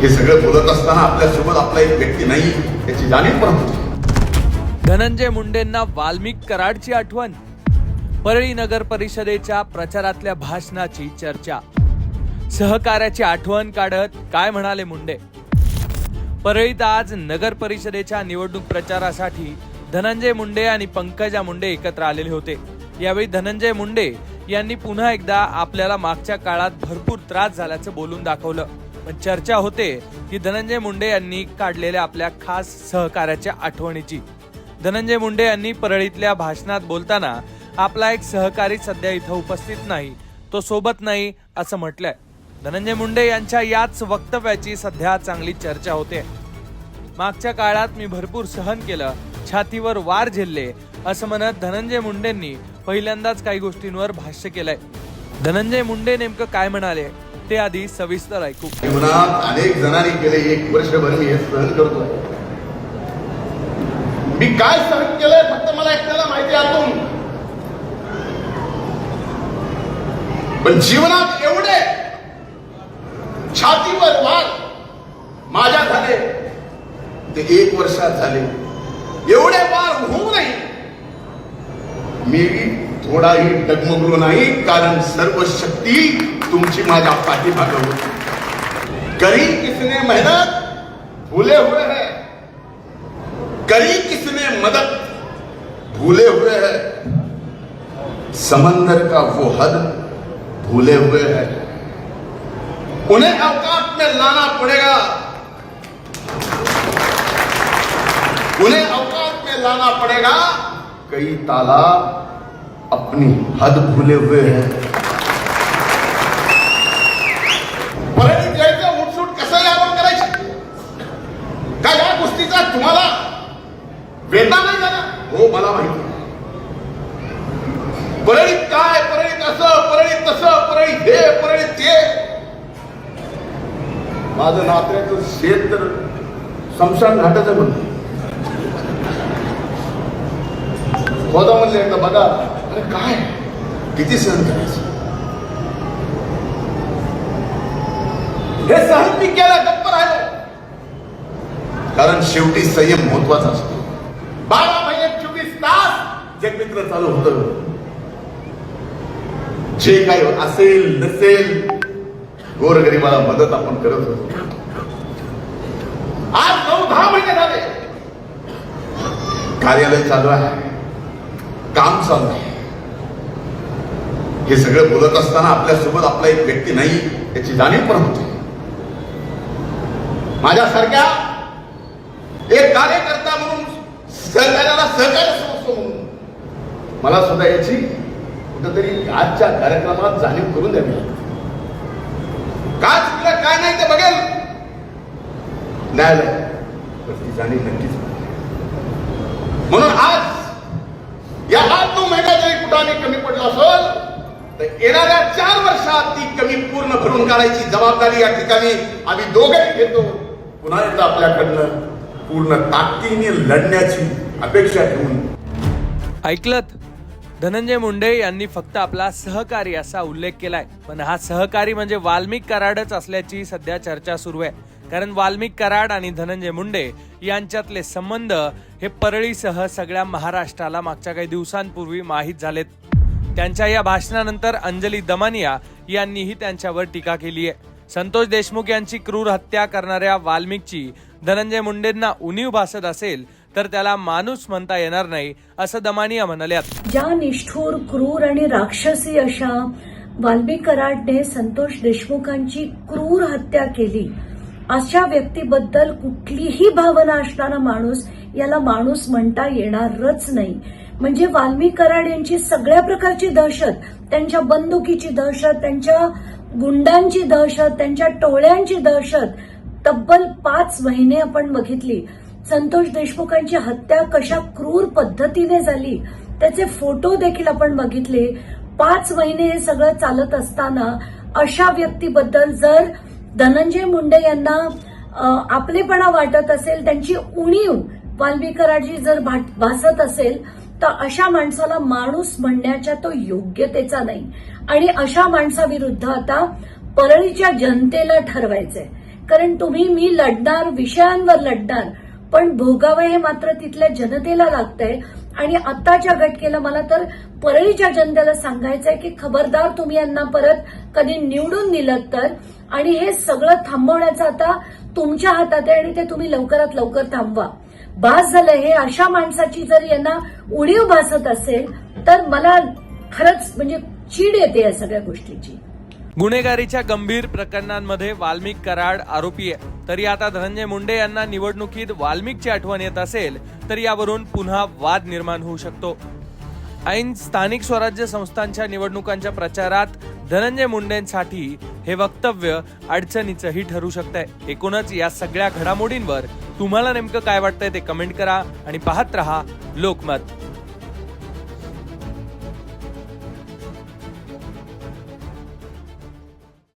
हे सगळं बोलत असताना आपल्यासोबत आपला एक व्यक्ती नाही याची जाणीव पण होती. धनंजय मुंडेंना वाल्मिक कराडची आठवण परळी नगर परिषदेच्या प्रचारातल्या भाषणाची चर्चा. सहकार्याची आठवण काढत काय म्हणाले मुंडे? परळीत आज नगर परिषदेच्या निवडणूक प्रचारासाठी धनंजय मुंडे आणि पंकजा मुंडे एकत्र आलेले होते. यावेळी धनंजय मुंडे यांनी पुन्हा एकदा आपल्याला मागच्या काळात भरपूर त्रास झाल्याचं बोलून दाखवलं. चर्चा होते की धनंजय मुंडे यांनी काढलेल्या आपल्या खास सहकार्याच्या आठवणीची. धनंजय मुंडे यांनी परळीतल्या भाषणात बोलताना आपला एक सहकारी सध्या इथं उपस्थित नाही तो सोबत नाही असं म्हटलंय. धनंजय मुंडे यांच्या याच वक्तव्याची सध्या चांगली चर्चा होते. मागच्या काळात मी भरपूर सहन केलं छातीवर वार झेलले असं म्हणत धनंजय मुंडेंनी पहिल्यांदाच काही गोष्टींवर भाष्य केलंय. धनंजय मुंडे नेमकं काय म्हणाले? ते आधी सविस्तर ऐकू. जीवनात अनेक जणांनी केले एक वर्षभर मी हे सहन करतो. मी काय सहन केलंय फक्त मला एकट्याला माहिती आहे आतून पण जीवनात एवढे छातीवर वार माझ्या झाले ते एक वर्षात झाले. एवढे वार होऊ नाही मी थोडाही डगमगलो नाही कारण सर्व शक्ती तुमची माझ्या पाठीमागं होती करी किसने मेहनत? भूले हुए हैं. करी किसने मदद? भूले हुए हैं. समंदर का वो हद भूले हुए हैं. उन्हें अवकाश में लाना पड़ेगा. उन्हें अवकाश में लाना पड़ेगा. कई तालाब अपनी हद भूले हुए हैं. गोष्टीचा तुम्हाला वेदना नाही झाला? हो मला माहिती परळीत काय परळीत असं परळीत तसं परळीत हे परळीत ते. माझं नात्याचं शेत तर समशान घाटाचं म्हणतो होता म्हणले एकदा बघा अरे काय? किती सहन करायचं? हे सहन मी केलं कारण शेवटी संयम महत्त्वाचा असतो. बारा महिने चोवीस तास जगमित्र चालू होत. जे काही असेल नसेल गोरगरिबाला मदत आपण करत होतो. आज नऊ दहा महिने झाले. कार्यालय चालू आहे. काम चालू आहे. हे सगळं बोलत असताना आपल्यासोबत आपला एक व्यक्ती नाही याची जाणीव पण होते. माझ्यासारख्या एक कार्यकर्ता म्हणून सहकार्याला सहकार्य समजतो म्हणून. मला सुद्धा याची कुठंतरी आजच्या कार्यक्रमात जाणीव करून द्यावी लागते. काय चुकलं काय नाही ते बघेल. न्यायालय. तर ती जाणीव नक्कीच म्हणून आज या आठ नऊ महिन्यात जरी कुठाने कमी पडलं असेल तर येणाऱ्या चार वर्षात ती कमी पूर्ण भरून काढायची जबाबदारी या ठिकाणी आम्ही दोघे घेतो. पुन्हा एकदा आपल्याकडनं पूर्ण ताकदीने लढण्याची अपेक्षा ठेवून. ऐकलत? धनंजय मुंडे यांनी फक्त आपला सहकारी असा उल्लेख केलाय. पण हा सहकारी म्हणजे वाल्मिक कराडच असल्याची सध्या चर्चा सुरू आहे. कारण वाल्मिक कराड आणि धनंजय मुंडे यांच्यातले संबंध हे परळीसह सगळ्या महाराष्ट्राला मागच्या काही दिवसांपूर्वी माहीत झालेत. त्यांच्या या भाषणानंतर अंजली दमानिया यांनीही त्यांच्यावर टीका केली आहे संतोष देशमुख यांची क्रूर हत्या करणाऱ्या वाल्मिकची धनंजय मुंडेंना उणीव भासत असेल तर त्याला माणूस म्हणता येणार नाही असं दमानिया म्हणाल्यात. ज्या निष्ठूर क्रूर आणि राक्षसी अशा वाल्मी कराडने संतोष देशमुखांची क्रूर हत्या केली अशा व्यक्तीबद्दल कुठलीही भावना असणारा माणूस याला माणूस म्हणता येणारच नाही. म्हणजे वाल्मी कराड यांची सगळ्या प्रकारची दहशत त्यांच्या बंदुकीची दहशत त्यांच्या गुंडांची दहशत त्यांच्या टोळ्यांची दहशत तब्बल पाच महिने आपण बघितली. संतोष देशमुखांची हत्या कशा क्रूर पद्धतीने झाली त्याचे फोटो देखील आपण बघितले. पाच महिने हे सगळं चालत असताना अशा व्यक्तीबद्दल जर धनंजय मुंडे यांना आपलेपणा वाटत असेल त्यांची उणीव वाल्मिक जर भाट- भासत असेल तर अशा माणसाला माणूस म्हणण्याच्या तो योग्यतेचा नाही. आणि अशा माणसाविरुद्ध आता परळीच्या जनतेला ठरवायचंय. कारण तुम्ही मी लढणार विषयांवर लढणार पण भोगावं हे मात्र तिथल्या जनतेला लागतंय. आणि आत्ताच्या घटकेला मला तर परळीच्या जनतेला सांगायचंय की खबरदार तुम्ही यांना परत कधी निवडून दिलं तर. आणि हे सगळं थांबवण्याचं आता तुमच्या हातात आहे आणि ते तुम्ही लवकरात लवकर थांबवा. भास झालं हे. अशा माणसाची जर यांना उणीव भासत असेल तर मला खरंच म्हणजे चीड येते या सगळ्या गोष्टीची. गुन्हेगारीच्या गंभीर प्रकरणांमध्ये वाल्मिक कराड आरोपी आहे. तरी आता धनंजय मुंडे यांना निवडणुकीत वाल्मिकची आठवण येत असेल तर यावरून पुन्हा वाद निर्माण होऊ शकतो. ऐन स्थानिक स्वराज्य संस्थांच्या निवडणुकांच्या प्रचारात धनंजय मुंडेंसाठी हे वक्तव्य अडचणीचंही ठरू शकतंय. एकूणच या सगळ्या घडामोडींवर तुम्हाला नेमकं काय वाटतंय ते कमेंट करा आणि पाहत रहा लोकमत.